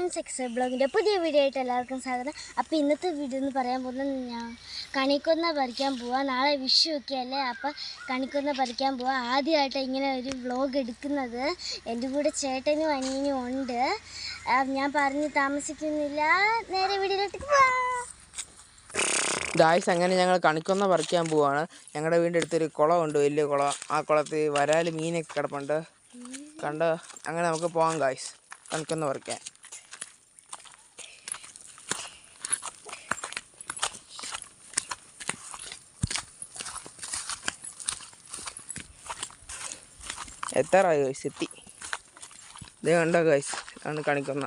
Friends X ബ്ലോഗിന്റെ പുതിയ video ആയിട്ട് എല്ലാവർക്കും സ്വാഗതം. അപ്പോൾ ഇന്നത്തെ വീഡിയോ എന്ന് പറയാൻ പോകുന്നത് ഞാൻ കണിക്കൊന്ന പറിക്കാൻ പോവാം. നാളെ വിഷു ഒക്കെ അല്ലേ? അപ്പോൾ കണിക്കൊന്ന പറിക്കാൻ പോവാം. ആദ്യമായിട്ട് ഇങ്ങനെ ഒരു വ്ലോഗ് എടുക്കുന്നത്. എന്റെ കൂടെ ചേട്ടനും അനിയനും ഉണ്ട്. ഞാൻ പറഞ്ഞ് താമസിക്കുന്നില്ല. നേരെ വീഡിയോയിലേക്ക് ദായ്സ് അങ്ങനെ ഞങ്ങൾ കണിക്കൊന്ന പറിക്കാൻ പോവാണ്. ഞങ്ങളുടെ വീടിന്റെ അടുത്തൊരു കുളമുണ്ട് വലിയ കുളം. ആ കുളത്തിൽ വരാൽ മീനൊക്കെ കിടപ്പുണ്ട്. കണ്ട്? അങ്ങനെ നമുക്ക് പോകാം ഗായ്സ് കണിക്കൊന്ന പറിക്കാൻ. എത്താറായി ഗൈസ് എത്തി ഇത് കണ്ട ഗൈസ് ആണ് കണിക്കൊന്ന.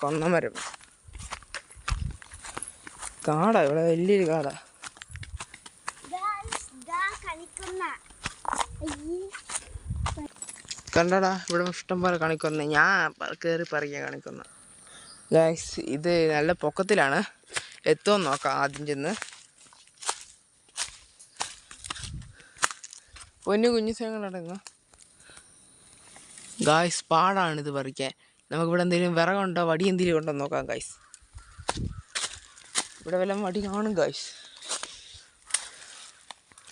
കൊന്നമരം കാടാ ഇവിടെ വലിയൊരു കാടാ. കണ്ടടാ ഇവിടെ ഇഷ്ടം പോലെ കാണിക്കൊന്ന. ഞാൻ കയറി പറിക്കാൻ കാണിക്കുന്ന. ഗൈസ് ഇത് നല്ല പൊക്കത്തിലാണ്. എത്തുമെന്ന് നോക്കാം ആദ്യം ചെന്ന്. പൊന്നു കുഞ്ഞു സേങ്ങളടങ്ങ ഗായ്സ് പാടാണ് ഇത് പറിക്കാൻ. നമുക്കിവിടെ എന്തെങ്കിലും വിറകുണ്ടോ? വടി എന്തെങ്കിലും ഉണ്ടോ നോക്കാം ഗായ്സ് ഇവിടെ വല്ല വടി കാണും ഗായ്സ്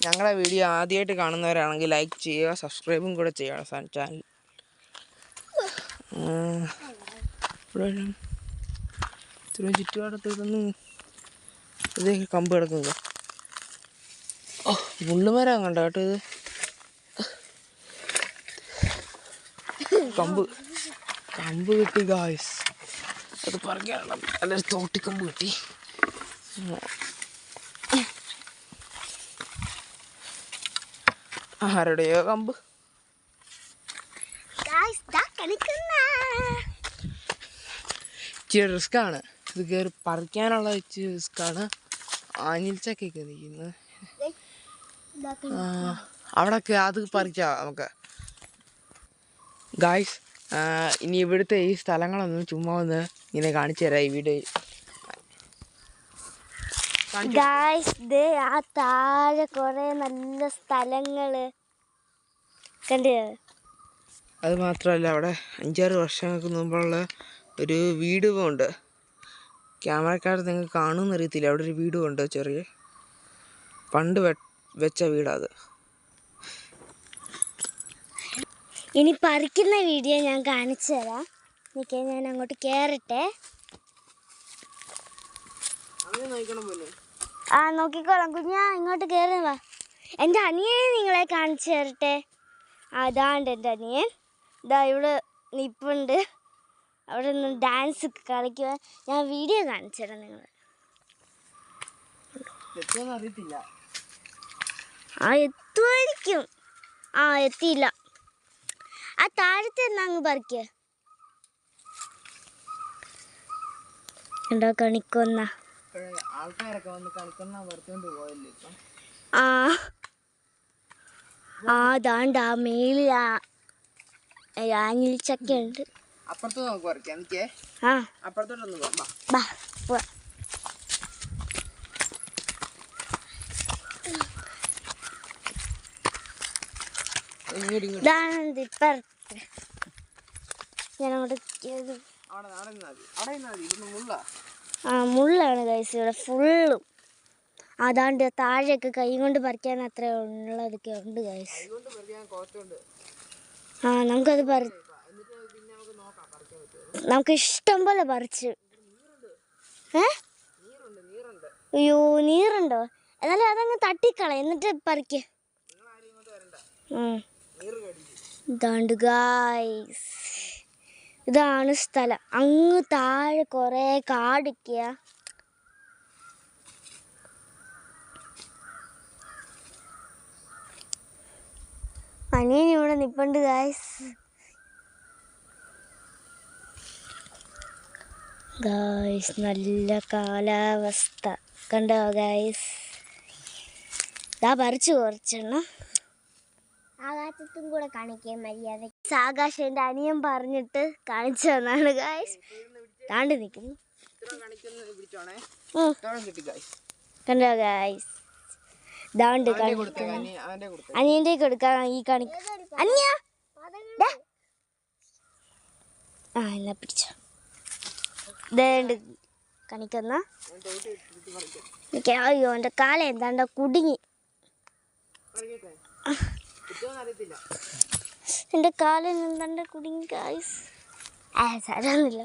ഞങ്ങളുടെ വീഡിയോ ആദ്യമായിട്ട് കാണുന്നവരാണെങ്കിൽ ലൈക്ക് ചെയ്യുക സബ്സ്ക്രൈബും കൂടെ ചെയ്യണം സാൻ ചാനൽ ഇവിടെ ഇത്രയും ചുറ്റുപാടത്ത് ഇതൊന്നും ഇത് കമ്പ് കിടക്കുന്നത് ഓ മുള്ളുമരം കണ്ടോ കേട്ടോ ഇത്? കമ്പ്. കമ്പ് കിട്ടി ഗായ്സ് അത് പറയാനുള്ള നല്ലൊരു തോട്ടിക്കമ്പ് കിട്ടി. ആരുടെയോ കമ്പ്? ഇച്ചിരി റിസ്ക്കാണ് ഇത് കയറി പറിക്കാനുള്ള ഇച്ചിരി റിസ്ക്കാണ് ആഞ്ഞിൽച്ചക്കൊക്കെ നിൽക്കുന്നത്. അവിടെ അത് പറിക്കാം നമുക്ക്. ഗായ്സ് ഇനി ഇവിടുത്തെ ഈ സ്ഥലങ്ങളൊന്നും ചുമ്മാ ഒന്ന് ഇങ്ങനെ കാണിച്ചു തരാം ഈ വീഡിയോ ഗായ്സ് ദേ ആ താഴെ കുറെ നല്ല സ്ഥലങ്ങൾ. കണ്ടോ? അത് മാത്രമല്ല അവിടെ അഞ്ചാറ് വർഷങ്ങൾക്ക് മുമ്പുള്ള ഒരു വീടും ഉണ്ട്. ക്യാമറക്കാർ നിങ്ങൾക്ക് കാണുമെന്ന് അറിയത്തില്ല. അവിടെ ഒരു വീടും ഉണ്ട് ചെറിയ പണ്ട് വെ വെച്ച വീടാ അത്. ഇനി പറിക്കുന്ന വീഡിയോ ഞാൻ കാണിച്ചു തരാം. നിൽക്കേ ഞാൻ അങ്ങോട്ട് കയറട്ടെ ആ നോക്കിക്കോളാം. കുഞ്ഞാ ഇങ്ങോട്ട് കയറി വാ. എന്റെ അനിയനെ നിങ്ങളെ കാണിച്ചു തരട്ടെ. അതാണ്ട് എന്റെ അനിയൻ. ഇതാ ഇവിടെ നിപ്പുണ്ട്. അവിടെ നിന്ന് ഡാൻസ് കളിക്കുക ഞാൻ വീഡിയോ കാണിച്ചു തരാം നിങ്ങൾ ആ എത്തുമായിരിക്കും ആ എത്തിയില്ല. ആ താഴത്തെ അങ്ങ് പറിക്കുക എന്താ കണിക്കൊന്ന. ആൾക്കാരൊക്കെ വന്ന് കളിക്കുന്ന പറിച്ചോണ്ട് പോയല്ലേ ഇപ്പം? ആ. ആ ദാണ്ട് ആ മേളിൽ ആ ആഞ്ഞിൽ ചക്ക ഉണ്ട് അപ്പുറത്ത് നമുക്ക് പറിക്കാം. ആ. അപ്പുറത്തോട്ടൊന്ന് പോകാം ബാ. ബാ പോവാ ഇങ്ങോട്ട് ഇങ്ങോട്ട് ഇതാണ് ഇപ്പറത്ത് ഞാൻ അങ്ങോട്ട് കേറി. അവിടെ അവിടെ നിന്നാ മതി അവിടെ നിന്നാ മതി. ഇതൊന്നും മുള്ള. ആ മുള്ളാണ് കൈസ് ഇവിടെ ഫുള്ളും അതാണ്ട് താഴെയൊക്കെ കൈ കൊണ്ട് പറിക്കാൻ അത്ര ഉള്ളതൊക്കെ ഉണ്ട് കൈസ് ആ നമുക്കത് പറി നമുക്ക് ഇഷ്ടം പോലെ പറിച്ച്. ഏ? അയ്യോ നീറുണ്ടോ? എന്നാലും അതങ്ങ് തട്ടിക്കള. എന്നിട്ട് പറിക്കേ. ഉം. ഇതാണ്ട് ഗായ്സ് ഇതാണ് സ്ഥലം. അങ്ങ് താഴെ കുറേ കാടിക്കുക അനിയൻ ഇവിടെ നിപ്പുണ്ട് ഗായ്സ് ഗായ്സ് നല്ല കാലാവസ്ഥ. കണ്ടോ ഗായ്സ് ഇതാ പറിച്ചു കുറച്ചെണ്ണം. ആകാശത്തും കൂടെ കാണിക്കാൻ മര്യാദ ആകാശം എന്റെ അനിയൻ പറഞ്ഞിട്ട് കാണിച്ചു തന്നാണ് ഗായ്സ് താണ്ട് നിൽക്കുന്നു കണ്ടോ ഗായ്സ് ദാണ്ട് അനിയന്റെ അനിയന്റെ കൊടുക്കാൻ ഈ കാണി അനിയാ. ആ എന്നാ പിടിച്ചോ. ഇതേണ്ട് കണിക്കുന്ന അയ്യോ എന്റെ കാല എന്താണ്ട കുടുങ്ങി. എന്റെ കാലിൽ എന്താണ്ട് കുടുങ്ങി ആ സാരമൊന്നുമില്ല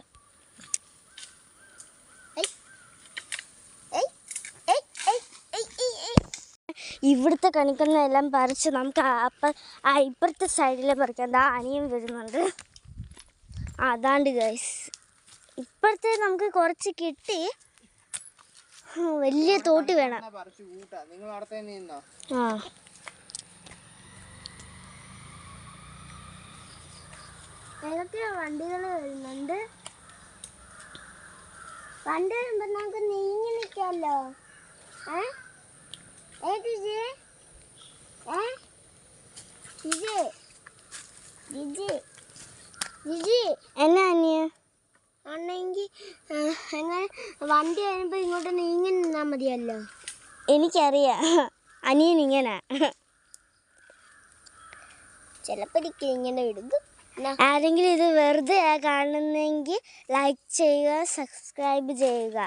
ഇവിടുത്തെ കണിക്കുന്ന എല്ലാം പറിച്ച് നമുക്ക് അപ്പ ആ ഇപ്പുറത്തെ സൈഡിലെ പറിക്കാം ദാ അനിയൻ വരുന്നുണ്ട്. ആ അതാണ്ട് ഗൈസ് ഇപ്പുറത്തെ നമുക്ക് കുറച്ച് കിട്ടി. വലിയ തോട്ടി വേണം. ആ. ഏതൊക്കെ വണ്ടികൾ വരുന്നുണ്ട്. വണ്ടി വരുമ്പോ നമുക്ക് നീങ്ങി നിൽക്കാമല്ലോ ഏ? ഏ ജിജി? ഏ? ജിജി? ജിജി? ജിജി? എന്നാ അനിയ? ആണെങ്കിൽ എങ്ങനെ വണ്ടി വരുമ്പോ ഇങ്ങോട്ട് നീങ്ങി നിന്നാ മതിയല്ലോ. എനിക്കറിയാം. അനിയൻ ഇങ്ങനെ. ചിലപ്പോൾ ഇങ്ങനെ വിടുന്നു ആരെങ്കിലും ഇത് വെറുതെ കാണുന്നെങ്കിൽ ലൈക്ക് ചെയ്യുക സബ്സ്ക്രൈബ് ചെയ്യുക.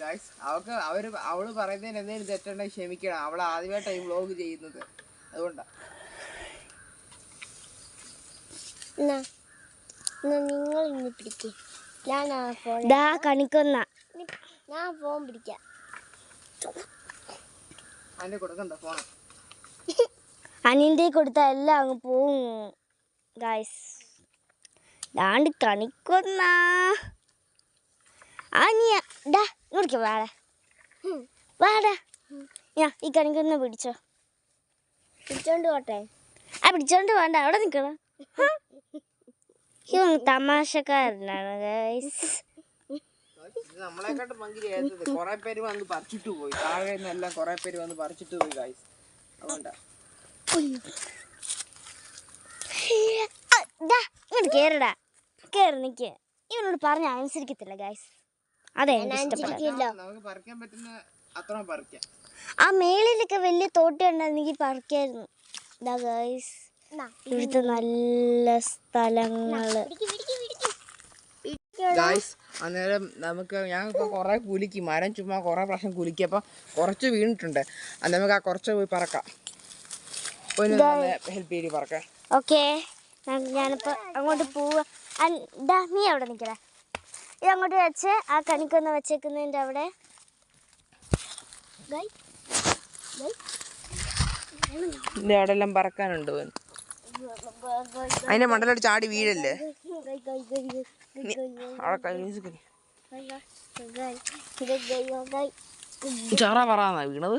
ഗൈസ് അവക്ക് അവർ അവൾ പറയുന്നതിന് എന്തെങ്കിലും തെറ്റുണ്ടെങ്കിൽ ക്ഷമിക്കണം. അവൾ ആദ്യമായിട്ടാണ് ഈ വ്ലോഗ് ചെയ്യുന്നത്. അതുകൊണ്ടാ. നിങ്ങൾ ഇന്ന് പിടിക്കേ. ഞാൻ ആ ഫോൺ ദാ കണിക്കൊന്ന. ഞാൻ ഫോൺ പിടിക്കാം. അതിന്റെ കൊടുക്കണ്ട ഫോൺ അനിയന്റെ കൊടുത്താൽ എല്ലാം അങ്ങ് പോവും ഗായ്സ് ദാണ്ട് കണിക്കൊന്ന അനിയ ഡാ ഇങ്ങോട്ട് വാടാ വാടാ ഞാ ഈ കണിക്കൊന്ന പിടിച്ചോ. പിടിച്ചോണ്ട് പോട്ടെ. ആ പിടിച്ചോണ്ട് വേണ്ട അവിടെ നിൽക്കണം ഇവൻ തമാശക്കാരനാണ് ഗൈസ് നമ്മളെക്കാട്ട് പങ്കിരി ഏത്തത് കൊറേ പേര് വന്ന് പറിച്ചിട്ട് പോയി. താഴെ നിന്നെല്ലാം കൊറേ പേര് വന്ന് പറിച്ചിട്ട് പോയി ഗൈസ് അതുകൊണ്ടാ. ഇങ്ങോട്ട് കേറടാ. കേറി നിക്ക്. ഇവനോട് പറഞ്ഞ അനുസരിക്കത്തില്ല ഗൈസ് അതെ എനിക്ക് ആ മേളിലൊക്കെ വലിയ തോട്ടി ഉണ്ടായിരുന്നെങ്കിൽ പറിക്കായിരുന്നു. ഇതാ ഗൈസ് ഇവിടുത്തെ നല്ല സ്ഥലങ്ങൾ. ഗൈസ് അന്നേരം നമുക്ക് ഞങ്ങൾക്ക് കുറേ കുലുക്കി. മരം ചുമ്മാ കൊറേ പ്രാവശ്യം കുലുക്കി. അപ്പൊ കുറച്ച് വീണിട്ടുണ്ട്. അത് നമുക്ക് ആ കുറച്ച് പോയി പറക്കാം. ഹെൽപ്പ് പറക്കാൻ ഓക്കെ ഞാനിപ്പോ അങ്ങോട്ട് പോവാ അൻ- ദാ നീ അവിടെ നിൽക്കടാ ഇത് അങ്ങോട്ട് വെച്ച് ആ കണിക്കൊന്ന് വെച്ചേക്കുന്നതിന്റെ അവിടെ ഇതിന്റെ അവിടെ എല്ലാം പറക്കാനുണ്ട് പോൻ അതിന്റെ മണ്ടലോട്ട് ചാടി വീഴല്ലേ ചാറാ പറ വീണത്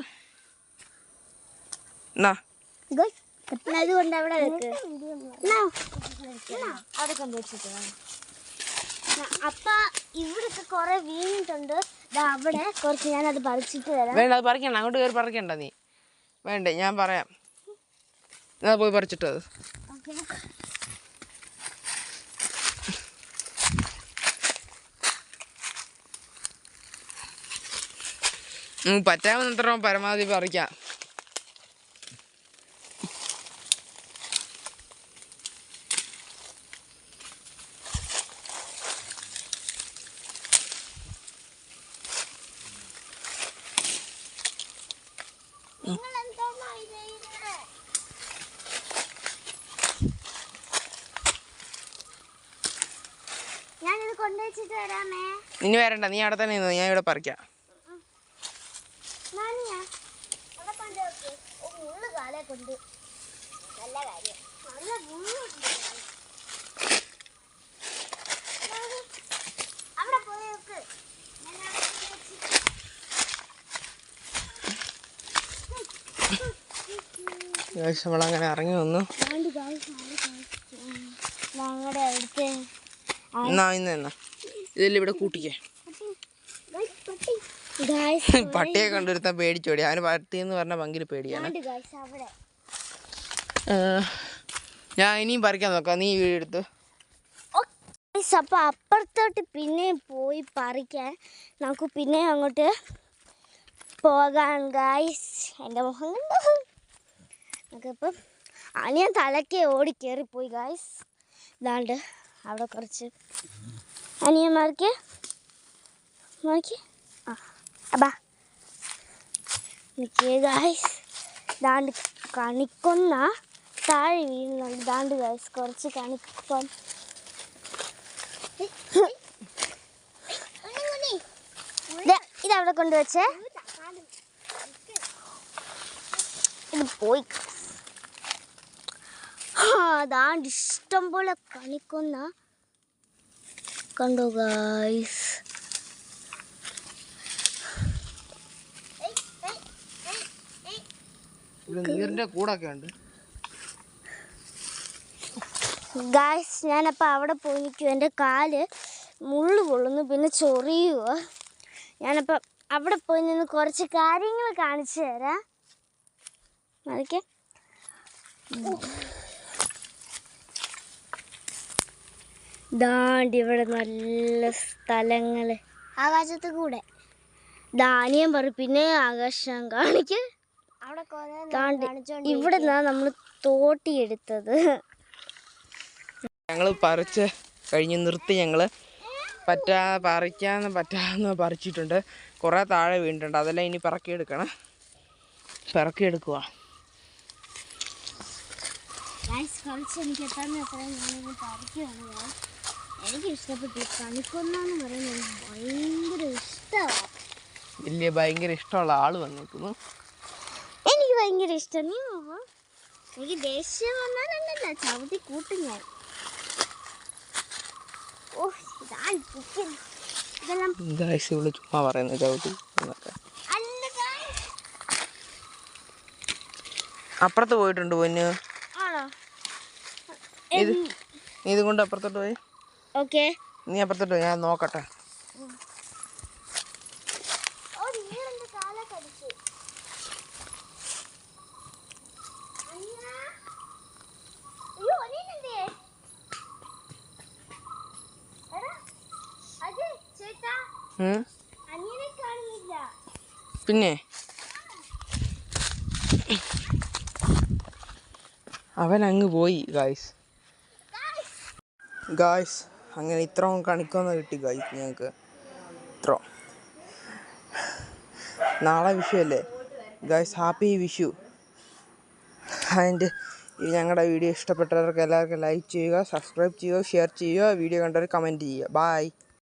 എന്നാ അതുകൊണ്ട് അവിടെ അവിടെ കൊണ്ടുവച്ചിട്ട് അപ്പ ഇവിടൊക്കെ കുറെ വീണിട്ടുണ്ട്. ദാ അവിടെ കുറച്ച് ഞാനത് പറിച്ചിട്ട് വരാം. വേണ്ട അത് പറിക്കണ്ട. അങ്ങോട്ട് കയറി പറിക്കണ്ട നീ. വേണ്ടേ ഞാൻ പറയാം. ഞാൻ പോയി പറിച്ചിട്ട് അത് പറ്റാവുന്നത്ര പരമാവധി പറിക്കാം. ഇനി വരണ്ട നീ അവിടെ തന്നെ നിന്ന് ഞാൻ ഇവിടെ പറിക്കാം. നമ്മളങ്ങനെ ഇറങ്ങി വന്നു. ഞങ്ങളുടെ അവിടുത്തെ എന്നാ ഇന്ന് എന്നാ? ഇതെല്ലാം ഇവിടെ കൂട്ടിക്കേ. പട്ടിയെ കണ്ടുവരുത്താൻ പേടിച്ചോടി. അവന് പട്ടി എന്ന് പറഞ്ഞ ഭയങ്കര പേടിയാണ്. ഞാൻ ഇനിയും പറിക്കാൻ നോക്കാം. നീ വീട് എടുത്ത്. ഗൈസ് അപ്പോൾ അപ്പുറത്തോട്ട് പിന്നെ പോയി പറിക്കാൻ. നമുക്ക് പിന്നെ അങ്ങോട്ട് പോകാൻ ഗായ്സ് എന്റെ മുഖം കണ്ടോ? നമുക്കിപ്പം അനിയൻ തലക്കെ ഓടി കയറിപ്പോയി ഗായ്സ് ഇതാണ്ട് അവിടെ കുറച്ച് അനിയന്മാർക്ക് നോക്കി ആ അബാ നിൽക്കേ ഗായ്സ് ദാണ്ട് കണിക്കൊന്ന താഴെ വീഴുന്നുണ്ട് ദാണ്ട് ഗായ്സ് കുറച്ച് കണിക്കൊന്ന ഇതവിടെ കൊണ്ടുവച്ചേ ഇത് പോയി ആ ദാണ്ട് ഇഷ്ടം പോലെ കണിക്കൊന്ന കണ്ടോ ഗായ്സ് കൂടൊക്കെ ഉണ്ട്. ഗായ്സ് ഞാനപ്പോൾ അവിടെ പോയി നിൽക്കും എന്റെ കാൽ മുള്ളു കൊള്ളുന്നു പിന്നെ ചൊറിയുക ഞാനപ്പോൾ അവിടെ പോയി നിന്ന് കുറച്ച് കാര്യങ്ങൾ കാണിച്ചു തരാം. അതൊക്കെ ദാണ്ട് ഇവിടെ നല്ല സ്ഥലങ്ങൾ ആകാശത്ത് കൂടെ ധാന്യം പറ പിന്നെ ആകാശം കാണിക്ക്. ദാണ്ട് ഇവിടെ നിന്നാണ് നമ്മൾ തോട്ടിയെടുത്തത് ഞങ്ങൾ പറിച്ച് കഴിഞ്ഞ് നിർത്തി ഞങ്ങൾ പറ്റാ പറിക്കാന്ന് പറ്റാന്ന് പറിച്ചിട്ടുണ്ട്. കുറേ താഴെ വീണിട്ടുണ്ട്. അതെല്ലാം ഇനി പറക്കിയെടുക്കണം. പറക്കിയെടുക്കുക എനിക്ക് എത്താൻ പറിക്കുകയാണ്. എനിക്ക് ഇഷ്ടപ്പെട്ടു കണിക്കൊന്നാന്ന് പറയുന്നത് ഭയങ്കര ഇഷ്ടമാണ് വലിയ ഭയങ്കര ഇഷ്ടമുള്ള ആൾ വന്നിരിക്കുന്നു എനിക്ക് ഭയങ്കര ഇഷ്ടം. നീ പോവാ എനിക്ക് ദേഷ്യം വന്നാലല്ല ചവിട്ടി കൂട്ടും ഞാൻ. ഓ കുക്കിങ് ഇതെല്ലാം ഇവിടെ ചുമ്മാ പറയുന്നത് ചവിട്ടി എന്നൊക്കെ. അപ്പുറത്ത് പോയിട്ടുണ്ട് പൊന്ന്. ഇത് ഇത് കൊണ്ട് അപ്പുറത്തോട്ട് പോയി. ഓക്കെ. നീ അപ്പുറത്തോട്ട് ഞാൻ നോക്കട്ടെ. പിന്നെ? അവൻ അങ്ങ് പോയി ഗായ്സ് ഗായ്സ് അങ്ങനെ ഇത്രയും കണിക്കൊന്ന കിട്ടി ഗൈസ് ഞങ്ങൾക്ക് ഇത്ര. നാളെ വിഷു അല്ലേ? Guys happy Vishu. ആൻഡ് ഞങ്ങളുടെ വീഡിയോ ഇഷ്ടപ്പെട്ടവർക്ക് എല്ലാവർക്കും ലൈക്ക് ചെയ്യുക സബ്സ്ക്രൈബ് ചെയ്യുക ഷെയർ ചെയ്യുക വീഡിയോ കണ്ടവർ കമന്റ് ചെയ്യുക. ബായ്